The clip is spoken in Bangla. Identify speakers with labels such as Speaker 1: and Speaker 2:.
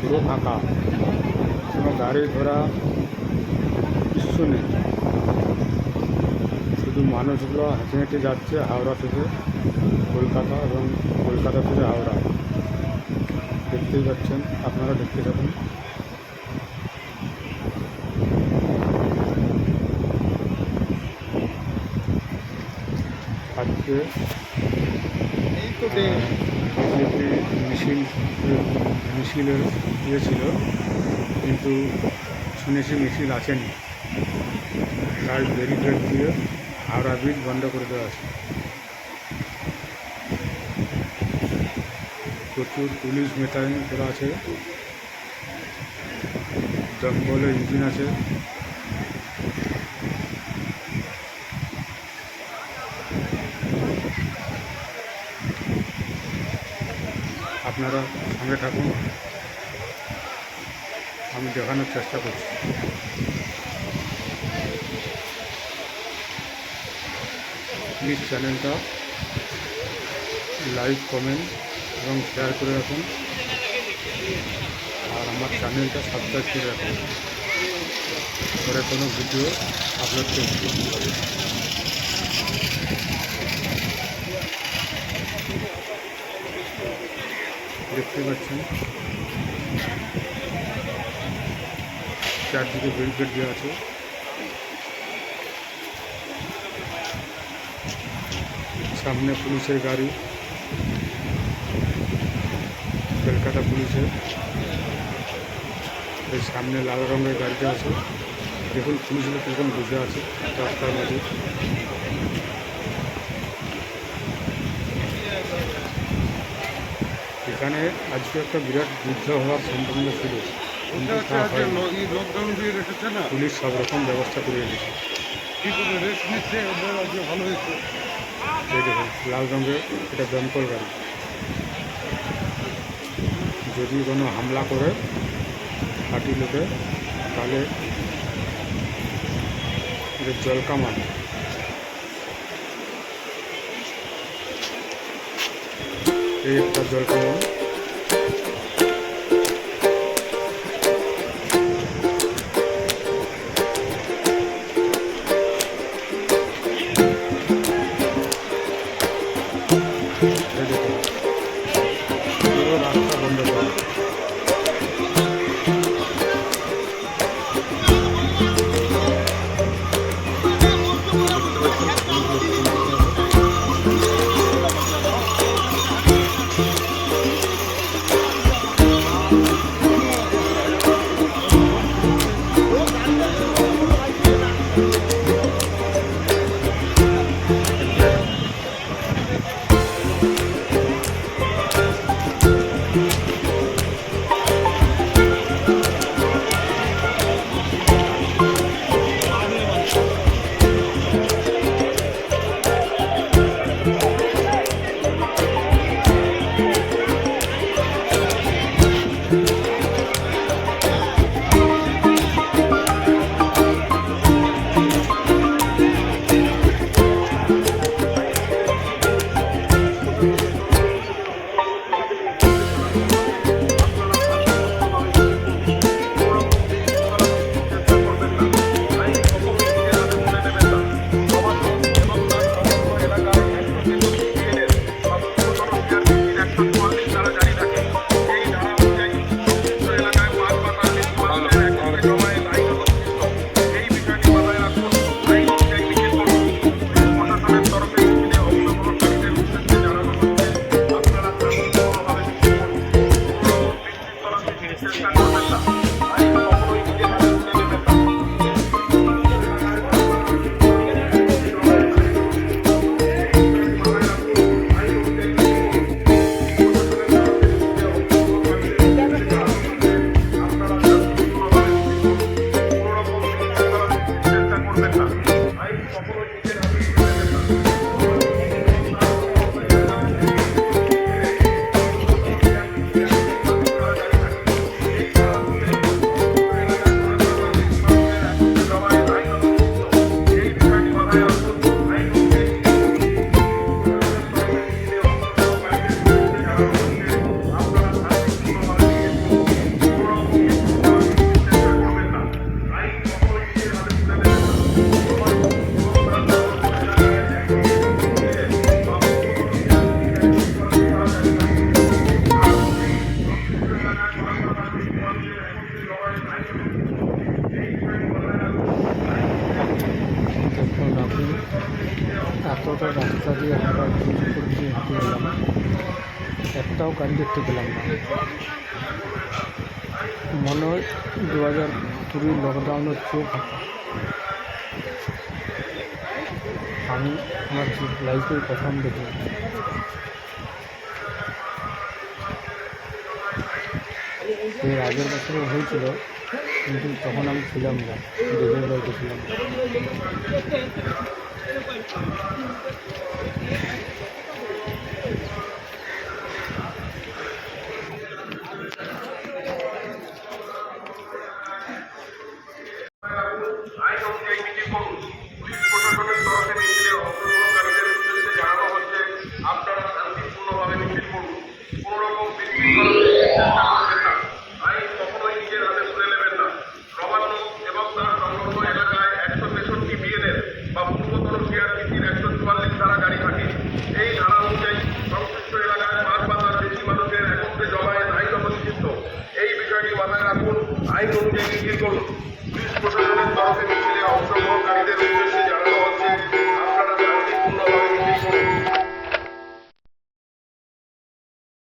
Speaker 1: পুরো ফাঁকা কোনো গাড়ি ঘোড়া কিছু নেই। শুধু মানুষগুলো হেঁটে হেঁটে যাচ্ছে হাওড়া থেকে কলকাতা এবং কলকাতা থেকে হাওড়া। দেখতেই পাচ্ছেন আপনারা দেখতে থাকুন। আজকে বিজেপি মিছিল, মিছিলের ইয়ে ছিল, কিন্তু শুনেছি মিছিল আসেনি তাই ব্যারিকেড দিয়ে হাওড়া ব্রিজ বন্ধ করে দেওয়া আছে। প্রচুর পুলিশ মেটাইন করা আছে। দমকলের ইঞ্জিন আছে। আপনারা সঙ্গে থাকুন। আমি দেখানোর চেষ্টা করছি। প্লিজ চ্যানেলটা লাইক কমেন্ট এবং শেয়ার করে রাখুন। আর আমার চ্যানেলটা সাবস্ক্রাইব করে রাখুন। পরে কোনো ভিডিও আপলোড করছি। দেখতে পাচ্ছেন। চারদিকে ব্যারিকেড দেওয়া আছে। সামনে পুলিশের গাড়ি। কলকাতা পুলিশের। এই সামনে লাল রঙের গাড়িটা আছে। দেখুন পুলিশগুলো কীরকম বুঝে আছে রাস্তার মাঝে এখানে আজকে একটা বিরাট যুদ্ধ হওয়ার সম্ভাবনা ছিল।
Speaker 2: রেখেছে না?
Speaker 1: পুলিশ সব রকম ব্যবস্থা করে এনেছে। লাল রঙের এটা দমকল গাড়ি। যদি কোনো হামলা করে পার্টি লোকে তাহলে এটা জল কামান এই একটা জল কামান। এই দেখুন।
Speaker 3: একটাও গাড়ি দেখতে পেলাম না। মনে হয় দু হাজার কুড়ির লকডাউনের ফাঁকা আমি আমার লাইফের প্রথম দেখলাম। এর আগের বছরও হয়েছিল, কিন্তু তখন আমি ছিলাম না দেশের বাড়িতে
Speaker 4: আইন অনুযায়ী মিছিল করুন পুলিশ প্রশাসনের তরফে মিছিল